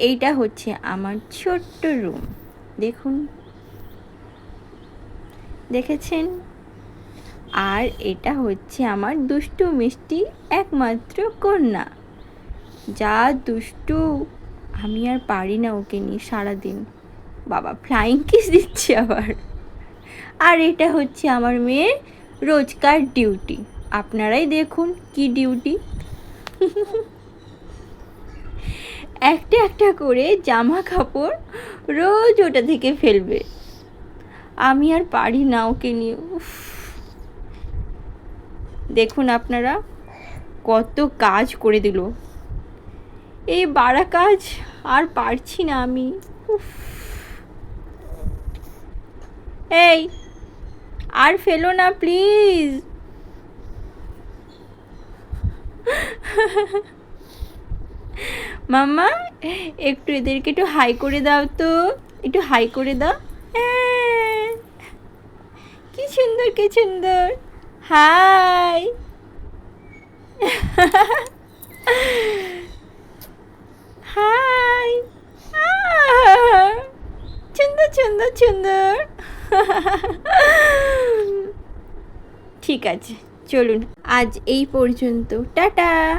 এইটা হচ্ছে আমার ছোট্ট রুম দেখুন। দেখেছেন? আর এটা হচ্ছে আমার দুষ্টু মিষ্টি একমাত্র কন্যা। যা দুষ্টু, আমি আর পারি না ওকে নিয়ে সারাদিন। বাবা ফ্লাইং কিস দিচ্ছে আবার। আর এটা হচ্ছে আমার মেয়ের রোজকার ডিউটি আপনারাই দেখুন কি ডিউটি একটা একটা করে জামা কাপড় রোজ ওটা থেকে ফেলবে আমি আর পারি না ওকে নিয়ে। দেখুন আপনারা কত কাজ করে দিল এই বাড়া কাজ আর পারছি না আমি। এই, আর ফেলো না প্লিজ মাম্মা, একটু এদেরকে একটু হাই করে দাও তো। একটু হাই করে দাও। হ্যাঁ। কি সুন্দর কি সুন্দর। হাই হাই সুন্দর সুন্দর সুন্দর। ঠিক আছে, চলুন। আজ এই পর্যন্ত। টাটা।